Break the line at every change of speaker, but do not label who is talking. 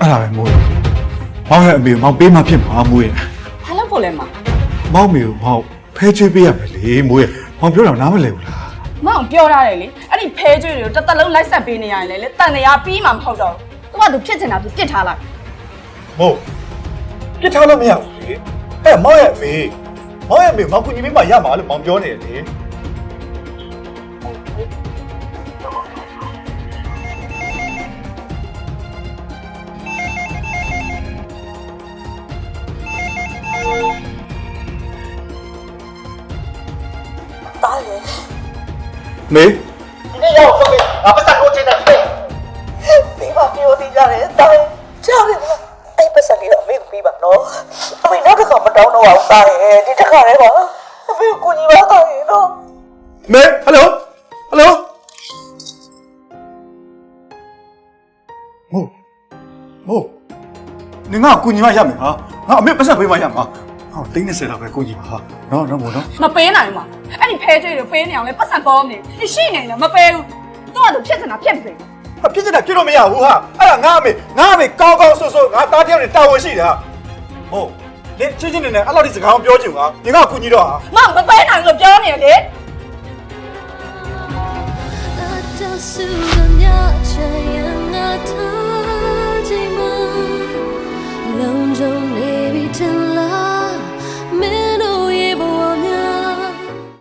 အဲ့ဒါပဲမိုးရဲ့မောင်ရဲ့အမေကိုမောင်ပေးမှဖြစ်မှာမိုးရဲ့
ဘာလို့ဖို့လဲမ
မောင်မေကိုမောင်ဖဲချွေးပေးရမယ်လေမိုးရဲ့မောင်ပြောတာနားမလည်ဘူးလား
မောင်ပြောထားတယ်လေအဲ့ဒီဖဲကျွေးတွေကိုတစ်သက်လုံးလိုက်ဆက်ပေးနေရတယ်လေလေတန်တရားပြီးမှမဟုတ်တော့ဘူးသူကသူဖြစ်ချင်တာသူပြစ်ထားလိုက်
မို့ပြစ်ထားလို့မရဘူးလေအဲ့မောင်ရဲ့အမေမောင်ရဲ့အမေမောင်ကူညီပေးမှရမှာလို့မောင်ပြောနေတယ်လေ
တားလေ
မေ
ဒီနေ့ရောက်ဆုံးပြီငါပတ်စံကိုချိန်တယ်ပြေး
မိမပြောသေးကြတယ်တားလေကြားတယ်မလားအဲ့ပတ်စံလေးတော့အမေကိုပြီးပါနော်အမေနောက်တစ်ခါမတောင်းတော့အောင်တားရဲ့ဒီတစ်ခါလေးပါအမေကိုညီပါတားရဲ့နော်
မေဟယ်လိုဟယ်လိုမိုးမိုးနင်ကကူညီမရမယ်ဟာငါအမေပတ်စံပေးမှရမှာ ဟောတိတ်20လောက်ပဲကိုကြီးပါဟာနော်နော်မို့နော်
မပေးနိုင်မှာအဲ့ဒီဖဲကျွေးတွေပေးနေအောင်လဲပတ်စံပေါ်နေရှိနေလားမပေးဘူးသူ့အတူဖြစ်စင်တာဖြစ်ပြီ
ဟာဖြစ်ချင်တာဖြစ်လို့မရဘူးဟာအဲ့ဒါငါအမေငါအမေကောင်းကောင်းဆိုဆိုငါတားတယောက်နဲ့တာဝန်ရှိတာဟုတ်လေချင်းချင်းနေနေအဲ့လောက်ဒီစကားကိုပြောချင်ပါညီကကူညီတော့ဟာ
မမပေးနိုင်လို့ပြောနေတယ်တ
ဆူမြတ်ချင်ငါတ